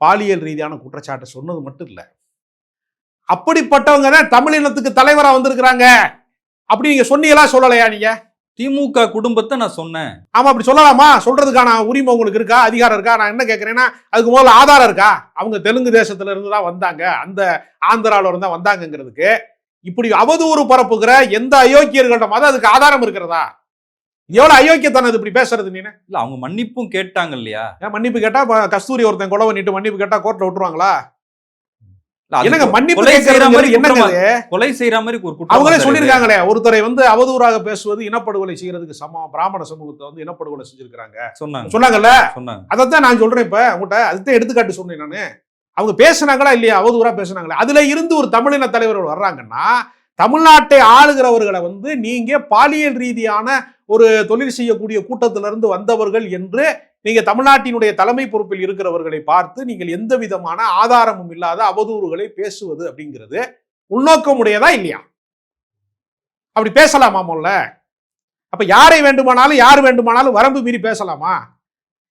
Speaker 1: பாலியல் ரீதியான குற்றச்சாட்டை சொன்னது மட்டும் இல்ல. அப்படிப்பட்டவங்க தான் தமிழினத்துக்கு தலைவரா வந்திருக்கிறாங்க. அப்படி நீங்க சொன்னீங்களா சொல்லலையா நீங்க?
Speaker 2: திமுக குடும்பத்தை நான் சொன்னேன்.
Speaker 1: ஆமா அப்படி சொல்லலாமா? சொல்றதுக்கான உரிமை உங்களுக்கு இருக்கா? அதிகாரம் இருக்கா? நான் என்ன கேட்கறேன்னா அதுக்கு முதல்ல ஆதாரம் இருக்கா? அவங்க தெலுங்கு தேசத்துல இருந்து தான் வந்தாங்க. அந்த ஆந்திரால இருந்து தான் வந்தாங்கங்கிறதுக்கு. இப்படி அவதூறு பரப்புகிற எந்த அயோக்கியர்கள்ட்ட மத அதுக்கு ஆதாரம் இருக்கிறதா? எவ்வளவு அயோக்கியத்தானது இப்படி பேசுறது நீ
Speaker 2: இல்ல அவங்க மன்னிப்பும் கேட்டாங்க இல்லையா?
Speaker 1: மன்னிப்பு கேட்டா கஸ்தூரி ஒருத்தன் கொலை பண்ணிட்டு மன்னிப்பு கேட்டா கோர்ட்ல விட்டுருவாங்களா?
Speaker 2: அது
Speaker 1: என்னங்க மன்னிப்பு
Speaker 2: கொலை செய்யற
Speaker 1: கேட்கறது
Speaker 2: மாதிரி
Speaker 1: என்னங்க
Speaker 2: குற்றமா-
Speaker 1: இது?
Speaker 2: கொலை செய்யற மாதிரி ஒரு குற்றம்
Speaker 1: அவங்களே
Speaker 2: சாட்டு
Speaker 1: சொல்லியிருக்காங்களே ஒருத்தரை வந்து அவதூறாக பேசுவது இனப்படுகொலை செய்யறதுக்கு சமம் பிராமண சமூகத்தை வந்து இனப்படுகொலை செஞ்சிருக்காங்க
Speaker 2: சொன்னாங்க.
Speaker 1: சொன்னாங்கல்ல?
Speaker 2: சொன்னாங்க.
Speaker 1: அதைத்தான் நான் சொல்றேன் இப்ப உங்கள்கிட்ட அதுதான் எடுத்துக்காட்டு சொன்னேன் நானு. அவங்க பேசுனாங்களா இல்லையா? அவதூறா பேசுனாங்களா? அதுல இருந்து ஒரு தமிழின தலைவர்கள் வர்றாங்கன்னா தமிழ்நாட்டை ஆளுகிறவர்களை வந்து நீங்க பாலியல் ரீதியான ஒரு தொழில் செய்யக்கூடிய கூட்டத்திலிருந்து வந்தவர்கள் என்று நீங்க தமிழ்நாட்டினுடைய தலைமை பொறுப்பில் இருக்கிறவர்களை பார்த்து நீங்கள் எந்த விதமான ஆதாரமும் இல்லாத அவதூறுகளை பேசுவது அப்படிங்கிறது உள்நோக்கமுடையதா இல்லையா? அப்படி பேசலாமா முதல்ல? அப்ப யாரை வேண்டுமானாலும் யார் வேண்டுமானாலும் வரம்பு மீறி பேசலாமா?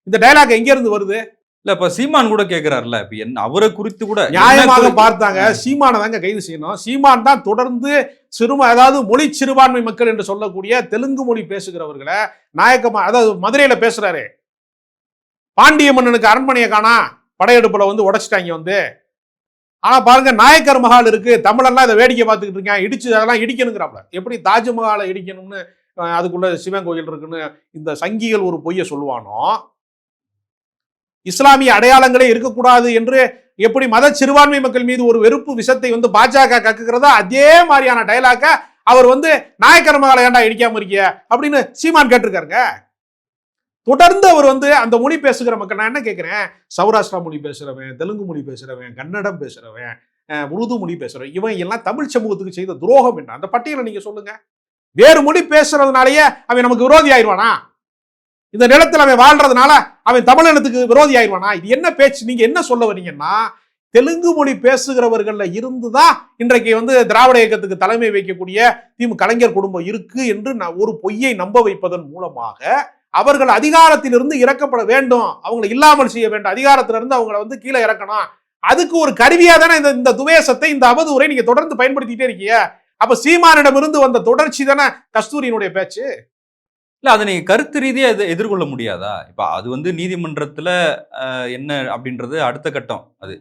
Speaker 1: இந்த டைலாக் எங்க இருந்து வருது?
Speaker 2: இல்ல இப்ப சீமான் கூட கேக்குறாருல்ல இப்ப என்ன அவரை குறித்து கூட
Speaker 1: நியாயமாக பார்த்தாங்க. சீமானை தாங்க கைது செய்யணும். சீமான் தான் தொடர்ந்து சிறும அதாவது மொழி சிறுபான்மை மக்கள் என்று சொல்லக்கூடிய தெலுங்கு மொழி பேசுகிறவர்களை நாயக்கமா அதாவது மதுரையில பேசுறாரு. பாண்டிய மன்னனுக்கு அரண்மனையை காணா படையெடுப்புல வந்து உடைச்சிட்டாங்க வந்து. ஆனா பாருங்க நாயக்கர் மஹால் இருக்கு. தமிழெல்லாம் இதை வேடிக்கை பார்த்துக்கிட்டு இருக்கேன் இடிச்சு அதெல்லாம் இடிக்கணுங்கிறாப்ல எப்படி தாஜ்மஹாலை இடிக்கணும்னு அதுக்குள்ள சிவன் கோயில் இருக்குன்னு இந்த சங்கிகள் ஒரு பொய்யை சொல்லுவானோ? இஸ்லாமிய அடையாளங்களே இருக்கக்கூடாது என்று எப்படி மத சிறுபான்மை மக்கள் மீது ஒரு வெறுப்பு விஷத்தை வந்து பாஜக கக்குகிறதோ அதே மாதிரியான டயலாக்க அவர் வந்து நாயக்கர் மகளை ஏன்டா இடிக்காம இருக்கிய? அப்படின்னு சீமான் கேட்டிருக்காருங்க. தொடர்ந்து அவர் வந்து அந்த மொழி பேசுகிற மக்கள் நான் என்ன கேட்குறேன்? சௌராஷ்டிரா மொழி பேசுறவன் தெலுங்கு மொழி பேசுறவன் கன்னடம் பேசுறவன் உருது மொழி பேசுகிறவன் இவன் எல்லாம் தமிழ் சமூகத்துக்கு செய்த துரோகம் என்ன? அந்த பட்டியலை நீங்க சொல்லுங்க. வேறு மொழி பேசுறதுனாலயே அவன் நமக்கு விரோதி ஆயிடுவானா? இந்த நிலத்தில் அவன் வாழ்றதுனால அவன் தமிழினத்துக்கு விரோதி ஆயிடுவானா? இது என்ன பேச்சு? நீங்க என்ன சொல்ல வரீங்கன்னா தெலுங்கு மொழி பேசுகிறவர்கள்ல இருந்துதான் இன்றைக்கு வந்து திராவிட இயக்கத்துக்கு தலைமை வைக்கக்கூடிய திமுக கலைஞர் குடும்பம் இருக்கு என்று நான் ஒரு பொய்யை நம்ப வைப்பதன் மூலமாக அவர்கள் அதிகாரத்திலிருந்து இறக்கப்பட வேண்டும். அவங்களை இல்லாமல் செய்ய வேண்டும். அதிகாரத்திலிருந்து அவங்கள வந்து கீழே இறக்கணும். அதுக்கு ஒரு கருவியாக தானே இந்த இந்த துவேஷத்தை இந்த அவதூறை நீங்க தொடர்ந்து பயன்படுத்திட்டே இருக்கீங்க. அப்ப சீமானிடமிருந்து வந்த தொடர்ச்சி தானே கஸ்தூரியினுடைய பேச்சு?
Speaker 2: இல்ல அதை நீங்க கருத்து ரீதியாக எது எதிர்கொள்ள முடியாதா? இப்ப அது வந்து நீதிமன்றத்துல என்ன அப்படின்றது அடுத்த கட்டம் அது.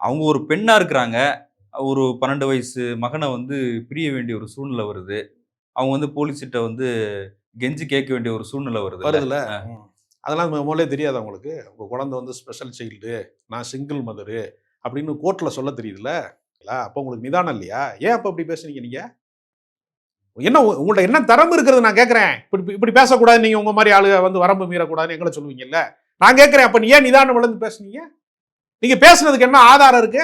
Speaker 2: அவங்க ஒரு பெண்ணா இருக்கிறாங்க. ஒரு பன்னெண்டு வயசு மகனை வந்து பிரிய வேண்டிய ஒரு சூழ்நிலை வருது. அவங்க வந்து போலீஸ்கிட்ட வந்து கெஞ்சி கேட்க வேண்டிய ஒரு சூழ்நிலை வருது
Speaker 1: வருதுல்ல அதெல்லாம் மு- முதல்லே தெரியாது அவங்களுக்கு உங்க குழந்தை வந்து ஸ்பெஷல் சைல்டு நான் சிங்கிள் மதரு அப்படின்னு கோர்ட்ல சொல்ல தெரியுதுல்ல அப்போ உங்களுக்கு நிதானம் இல்லையா? ஏன் அப்போ இப்படி பேசுனீங்க நீங்க? என்ன உங்கள்ட்ட என்ன தரம் இருக்கிறது நான் கேட்கறேன். இப்படி இப்படி பேசக்கூடாது நீங்க உங்க மாதிரி ஆளுக வந்து வரம்பு மீறக்கூடாதுன்னு எங்களை சொல்லுவீங்கல்ல? நான் கேட்கறேன் அப்ப நீ ஏன் நிதானம் இழந்து பேசுனீங்க? நீங்க பேசுனதுக்கு என்ன ஆதாரம் இருக்கு?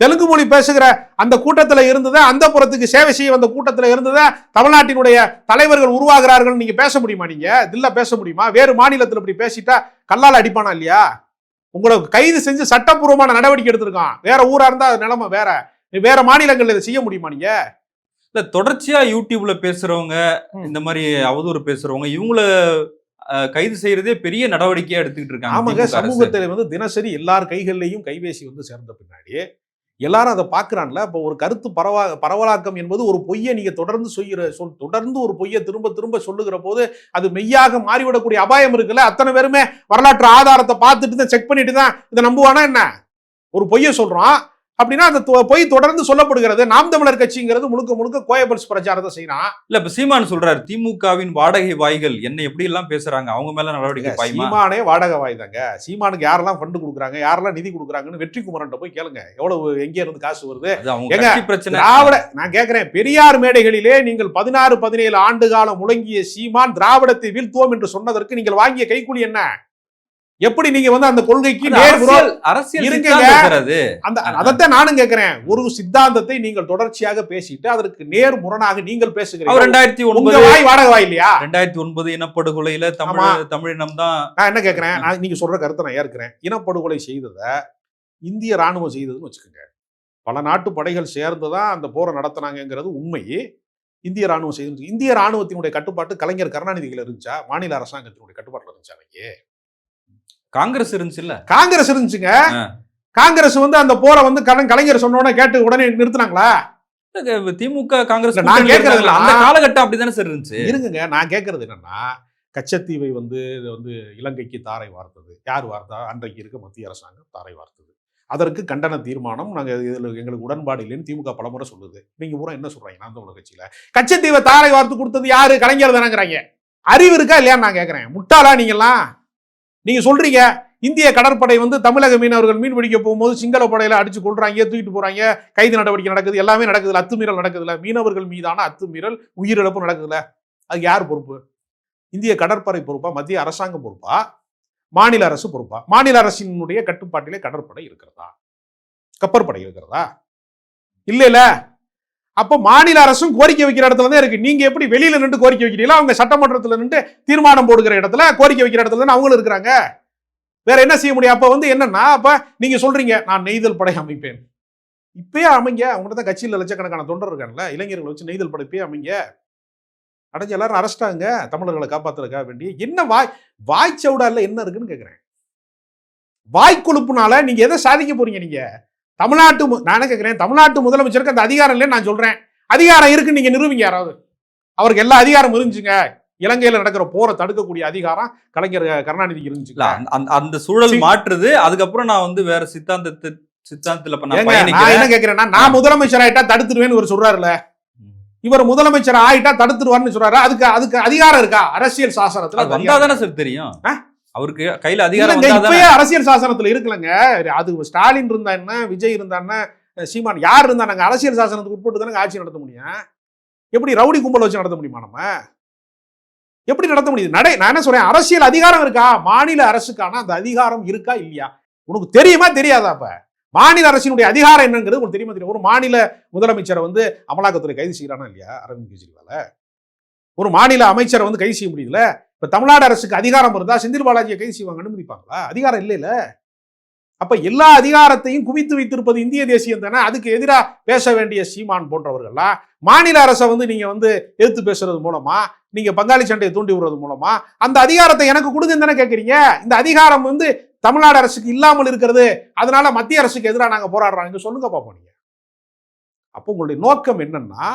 Speaker 1: தெலுங்கு மொழி பேசுகிற அந்த கூட்டத்துல இருந்ததை அந்த புறத்துக்கு சேவை செய்ய வந்த கூட்டத்துல இருந்ததை தமிழ்நாட்டினுடைய தலைவர்கள் உருவாகிறார்கள் நீங்க பேச முடியுமா நீங்க? தில்ல பேச முடியுமா? வேறு மாநிலத்துல இப்படி பேசிட்டா கல்லால் அடிப்பானா இல்லையா? உங்களை கைது செஞ்சு சட்டப்பூர்வமான நடவடிக்கை எடுத்திருக்கான். வேற ஊரா இருந்தா அது நிலைமை வேற. வேற மாநிலங்கள்ல இதை செய்ய முடியுமா நீங்க?
Speaker 2: இல்ல தொடர்ச்சியா யூடியூப்ல பேசுறவங்க. இந்த மாதிரி அவதூறு பேசுறவங்க இவங்கள கைது செய்யறதே பெரிய நடவடிக்கையா எடுத்துக்கிட்டு இருக்காங்க
Speaker 1: ஆமாங்க. சமூகத்துல வந்து தினசரி எல்லார் கைகள்லையும் கைபேசி வந்து சேர்ந்த பின்னாடி எல்லாரும் அதை பார்க்குறான்ல. இப்போ ஒரு கருத்து பரவா பரவலாக்கம் என்பது ஒரு பொய்யை நீங்கள் தொடர்ந்து சொல்கிற சொல் தொடர்ந்து ஒரு பொய்யை திரும்ப திரும்ப சொல்லுகிற போது அது மெய்யாக மாறிவிடக்கூடிய அபாயம் இருக்குல்ல. அத்தனை பேருமே வரலாற்று ஆதாரத்தை பார்த்துட்டு தான் செக் பண்ணிட்டு தான் இதை நம்புவானா என்ன? ஒரு பொய்யை சொல்கிறான் அப்படின்னா அந்த பொய் தொடர்ந்து சொல்லப்படுகிறது. நாம் தமிழர் கட்சிங்கிறது முழுக்க முழுக்க கோயபல்ஸ் பிரச்சாரத்தை செய்யறான்
Speaker 2: இல்ல இப்ப சீமான் சொல்றாரு திமுகவின் வாடகை வாய்கள் என்ன எப்படி எல்லாம் பேசுறாங்க? அவங்க மேல நடவடிக்கை
Speaker 1: சீமானே வாடகை வாய்தாங்க சீமானுக்கு யாரெல்லாம் ஃபண்டு கொடுக்குறாங்க யாரெல்லாம் நிதி கொடுக்குறாங்கன்னு வெற்றி குமரன்ட்ட போய் கேளுங்க. எவ்வளவு எங்கே இருந்து காசு வருது?
Speaker 2: பிரச்சனை.
Speaker 1: திராவிட நான் கேட்கிறேன் பெரியார் மேடைகளிலே நீங்கள் பதினாறு பதினேழு ஆண்டு காலம் முழங்கிய சீமான் திராவிடத்தை வீழ்த்துவோம் என்று சொன்னதற்கு நீங்கள் வாங்கிய கைக்கூலி என்ன? எப்படி நீங்க வந்து அந்த கொள்கைக்கு
Speaker 2: அரசியல் அது.
Speaker 1: அந்த அதைத்தான் நானும் கேட்கிறேன் ஒரு சித்தாந்தத்தை நீங்கள் தொடர்ச்சியாக பேசிட்டு அதற்கு நேர் முரணாக நீங்கள் பேசுகிறீங்க
Speaker 2: ரெண்டாயிரத்தி ஒன்பது
Speaker 1: வாய் வாடகை வாய் இல்லையா?
Speaker 2: ரெண்டாயிரத்தி ஒன்பது இனப்படுகொலையில. தமிழ் தமிழினம் தான்
Speaker 1: நான் என்ன கேட்கிறேன் நான் நீங்க சொல்ற கருத்தை நான் ஏற்கிறேன். இனப்படுகொலை செய்ததை இந்திய ராணுவம் செய்ததுன்னு வச்சுக்கோங்க. பல நாட்டு படைகள் சேர்ந்து தான் அந்த போரை நடத்தினாங்கங்கிறது உண்மை. இந்திய ராணுவம் செய்து இந்திய ராணுவத்தினுடைய கட்டுப்பாட்டு கலைஞர் கருணாநிதிகள் இருந்துச்சா? மாநில அரசாங்கத்தினுடைய கட்டுப்பாட்டில் இருந்துச்சா அன்னைக்கு?
Speaker 2: காங்கிரஸ் இருந்துச்சு இல்ல
Speaker 1: காங்கிரஸ் இருந்துச்சுங்க. காங்கிரஸ் வந்து அந்த போரை வந்து கலை- கலைஞர் சொன்ன உடனே கேட்டு உடனே நிறுத்தினாங்களா?
Speaker 2: திமுக காங்கிரஸ்
Speaker 1: நான் கேட்கறது
Speaker 2: அந்த காலகட்டம் அப்படிதானே சார் இருந்துச்சு?
Speaker 1: இருங்குங்க. நான் கேட்கறது என்னன்னா கச்சத்தீவை வந்து இது வந்து இலங்கைக்கு தாரை வார்த்தது. யார் வார்த்தா? அன்றைக்கு இருக்க மத்திய அரசாங்கம் தாரை வார்த்தது. அதற்கு கண்டன தீர்மானம் நாங்கள் இதில் எங்களுக்கு உடன்பாடு இல்லைன்னு திமுக பலமுறை சொல்லுது. நீங்க பூரா என்ன சொல்றீங்க? நான் தமிழர் கட்சியில. கச்சத்தீவை தாரை வார்த்து கொடுத்தது யாரு? கலைஞர் தானங்கிறாங்க. அறிவு இருக்கா இல்லையான்னு நான் கேட்கறேன் முட்டாளா நீங்கெல்லாம்? நீங்கள் சொல்கிறீங்க இந்திய கடற்படை வந்து தமிழக மீனவர்கள் மீன் பிடிக்க போகும்போது சிங்கள படையில அடிச்சு கொள்றாங்க தூக்கிட்டு போறாங்க கைது நடவடிக்கை நடக்குது எல்லாமே நடக்குதுல அத்துமீறல் நடக்குதுல மீனவர்கள் மீதான அத்துமீறல் உயிரிழப்பு நடக்குதுல அது யார் பொறுப்பு? இந்திய கடற்படை பொறுப்பா மத்திய அரசாங்கம் பொறுப்பா மாநில அரசு பொறுப்பா? மாநில அரசினுடைய கட்டுப்பாட்டிலே கடற்படை இருக்கிறதா? கப்பற்படை இருக்கிறதா? இல்லைல்ல. அப்போ மாநில அரசும் கோரிக்கை வைக்கிற இடத்துல தான் இருக்கு. நீங்க எப்படி வெளியில நின்று கோரிக்கை வைக்கிறீங்களோ அவங்க சட்டமன்றத்தில் நின்று தீர்மானம் போடுகிற இடத்துல கோரிக்கை வைக்கிற இடத்துல தான் அவங்களும் இருக்கிறாங்க. வேற என்ன செய்ய முடியும்? அப்போ வந்து என்னன்னா அப்ப நீங்க சொல்றீங்க நான் நெய்தல் படை அமைப்பேன். இப்பயே அமைங்க. அவங்கள்ட்ட தான் கட்சியில் லட்சக்கணக்கான தொண்டர் இருக்காங்கல்ல இளைஞர்களை வச்சு நெய்தல் படை இப்பயே அமைங்க. அடைஞ்சு எல்லாரும் அரெஸ்டாங்க தமிழர்களை காப்பாத்துறதுக்காக வேண்டி. என்ன வாய் வாய்ச்சவுடால என்ன இருக்குன்னு கேட்குறேன் வாய்க்கொழுப்புனால நீங்க எதை சாதிக்க போறீங்க நீங்க? தமிழ்நாட்டு நான் கேட்கிறேன் தமிழ்நாட்டு முதலமைச்சருக்கு அந்த அதிகாரம் இல்லைன்னு நான் சொல்றேன். அதிகாரம் இருக்குன்னு நீங்க நிரூபிங்க யாராவது. அவருக்கு எல்லா அதிகாரம் இருந்துச்சுங்க. இலங்கையில நடக்கிற போரை தடுக்கக்கூடிய அதிகாரம் கலைஞர் கருணாநிதிக்கு
Speaker 2: இல்ல
Speaker 1: இருந்துச்சுங்க
Speaker 2: அந்த- அந்த- சூழல் மாற்றுது. அதுக்கப்புறம் நான் வந்து வேற சித்தாந்தத்து சித்தாந்தத்துல
Speaker 1: என்ன கேட்கிறேன்னா நான் முதலமைச்சர் ஆயிட்டா தடுத்துருவேன்னு ஒரு சொல்றாருல. இவர் முதலமைச்சர் ஆயிட்டா தடுத்துருவார்னு சொல்றாரு. அதுக்கு அதுக்கு அதிகாரம் இருக்கா? அரசியல் சாசனத்துல
Speaker 2: அது
Speaker 1: அது
Speaker 2: வந்தா
Speaker 1: அதிகாரம்
Speaker 2: தானே சார் தெரியும்? அவருக்கு கையில அதிகாரம்
Speaker 1: இப்பயே அரசியல் சாசனத்துல இருக்குல்லங்க. அது ஸ்டாலின் இருந்தா என்ன விஜய் இருந்தா என்ன சீமான் யார் இருந்தா நாங்க அரசியல் சாசனத்துக்கு உட்பட்டு தானே ஆட்சி நடத்த முடியும்? எப்படி ரவுடி கும்பல் வச்சு நடத்த முடியுமா நம்ம? எப்படி நடத்த முடியுது நடை நான் என்ன சொல்றேன் அரசியல் அதிகாரம் இருக்கா? மாநில அரசுக்கான அந்த அதிகாரம் இருக்கா இல்லையா? உனக்கு தெரியுமா தெரியாதா அப்ப? மாநில அரசினுடைய அதிகாரம் என்னங்கிறது உங்களுக்கு தெரியுமா தெரியும் ஒரு மாநில முதலமைச்சரை வந்து அமலாக்கத்துறை கைது செய்யறானா இல்லையா அரவிந்த் கெஜ்ரிவால? ஒரு மாநில அமைச்சரை வந்து கைது செய்ய முடியல. இப்ப தமிழ்நாடு அரசுக்கு அதிகாரம் இருந்தா செந்தில் பாலாஜியை கைது செய்வாங்க அனுமதிப்பாங்களா அதிகாரம் இல்லைல்ல. அப்ப எல்லா அதிகாரத்தையும் குவித்து வைத்திருப்பது இந்திய தேசியம் தானே? அதுக்கு எதிராக பேச வேண்டிய சீமான் போன்றவர்கள்லாம் மாநில அரசை வந்து நீங்க வந்து எதிர்த்து பேசுறது மூலமா நீங்க பங்காளி சண்டையை தூண்டி விடுறது மூலமா அந்த அதிகாரத்தை எனக்கு கொடுங்கன்னு தானே கேட்குறீங்க இந்த அதிகாரம் வந்து தமிழ்நாடு அரசுக்கு இல்லாமல் இருக்கிறது. அதனால மத்திய அரசுக்கு எதிராக நாங்கள் போராடுறோம். சொல்லுங்க பார்ப்போம் நீங்கள் அப்போ உங்களுடைய நோக்கம் என்னன்னா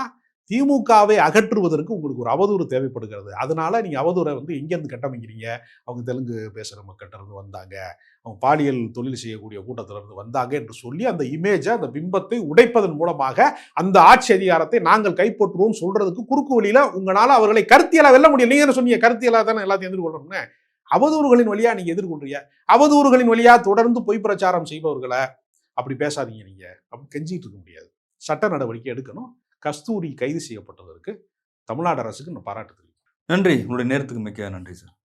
Speaker 1: திமுகவை அகற்றுவதற்கு உங்களுக்கு ஒரு அவதூறு தேவைப்படுகிறது. அதனால நீங்கள் அவதூறை வந்து எங்கேருந்து கட்டமைக்கிறீங்க? அவங்க தெலுங்கு பேசுகிற மக்கள்கிட்டருந்து வந்தாங்க. அவங்க பாலியல் தொழில் செய்யக்கூடிய கூட்டத்திலிருந்து வந்தாங்க என்று சொல்லி அந்த இமேஜை அந்த பிம்பத்தை உடைப்பதன் மூலமாக அந்த ஆட்சி அதிகாரத்தை நாங்கள் கைப்பற்றுவோம் சொல்றதுக்கு குறுக்கு வழியில உங்களால் அவர்களை கருத்தியலாக வெல்ல முடியும் நீங்க என்ன சொன்னீங்க கருத்தியலாக தானே எல்லாத்தையும் எதிர்கொள்ளணும்னு. அவதூறுகளின் வழியா நீங்க எதிர்கொள்றீங்க. அவதூறுகளின் வழியா தொடர்ந்து பொய் பிரச்சாரம் செய்பவர்களை அப்படி பேசாதீங்க நீங்க. அப்படி கெஞ்சிட்டு இருக்க முடியாது. சட்ட நடவடிக்கை எடுக்கணும். கஸ்தூரி கைது செய்யப்பட்டதற்கு தமிழ்நாடு அரசுக்கு நான் பாராட்டு தெரிவிக்கிறேன்.
Speaker 2: நன்றி. உங்களுடைய நேரத்துக்கு மிக்க நன்றி சார்.